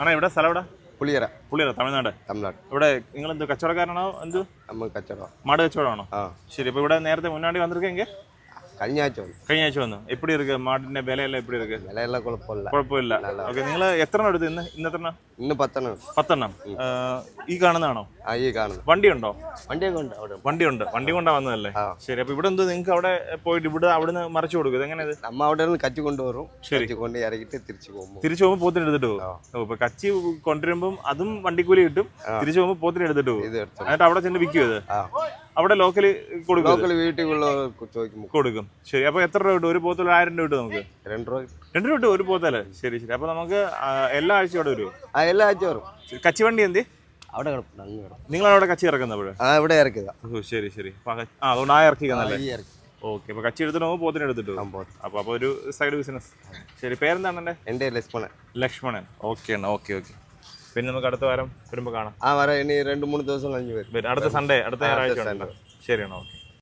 ആണോ ഇവിടെ സ്ഥലം ഇവിടെ പുളിയറ പുളിയറ തമിഴ്നാട്. തമിഴ്നാട്. ഇവിടെ നിങ്ങൾ എന്ത് കച്ചവടക്കാരനാണോ? എന്ത്? നമ്മൾ കച്ചവടം. മാട് കച്ചവടമാണോ? ശരി ഇപ്പോൾ ഇവിടെ നേരത്തെ മുന്നാടി വന്നിരിക്കെങ്കിൽ കഴിഞ്ഞ മറിച്ചു കൊടുക്കും കച്ചി കൊണ്ടുവരും. അതും വണ്ടിക്കൂലി കിട്ടും. തിരിച്ചു പോകുമ്പോൾ പോത്തിന് എടുത്തിട്ട് പോകും. എന്നിട്ട് അവിടെ ചെന്ന് വിൽക്കും അവിടെ ലോക്കലി കൊടുക്കും ലോക്കലി ലോക്കൽ വീട്ടിലുള്ള കൊടുക്കും. ശരി. അപ്പൊ എത്ര രൂപ കിട്ടും? ഒരു പോത്തിൽ ആയിരം രൂപ കിട്ടും നമുക്ക്? രണ്ട് രൂപ രണ്ട് രൂപ കിട്ടും? ഒരു പോത്തല്ലേ ശരി ശരി. അപ്പൊ നമുക്ക് എല്ലാ ആഴ്ചയും അവിടെ വരുമോ ആ എല്ലാ ആഴ്ച വരും. കച്ചി വണ്ടി എന്തി? അവിടെ നിങ്ങൾ അവിടെ കച്ചി ഇറക്കുന്നത് ആ ഇവിടെ ഇറക്കിയതാ. ഓ ശരി ശരി. ആ അതുകൊണ്ട് ആ ഇറക്കിക്കുന്നല്ലേ ഇറക്കി. ഓക്കെ. അപ്പൊ കച്ചി എടുത്തിട്ട് പോകുമ്പോൾ പോത്തിന് എടുത്തിട്ട് അപ്പോൾ അപ്പോൾ അപ്പൊ അപ്പൊ ഒരു സൈഡ് ബിസിനസ് ശരി. പേരെന്താണ് എന്റെ എന്റെ ലക്ഷ്മണൻ. ലക്ഷ്മണൻ. ഓക്കെ ആണ് ഓക്കെ ഓക്കെ. പിന്നെ നമുക്ക് അടുത്ത വാരം വരുമ്പോൾ കാണാം. ആ വരാം. ഇനി രണ്ട് മൂന്ന് ദിവസം കഴിഞ്ഞ് വരും. അടുത്ത സൺഡേ അടുത്ത ഞായറാഴ്ച ശരിയാണ് ഓക്കെ.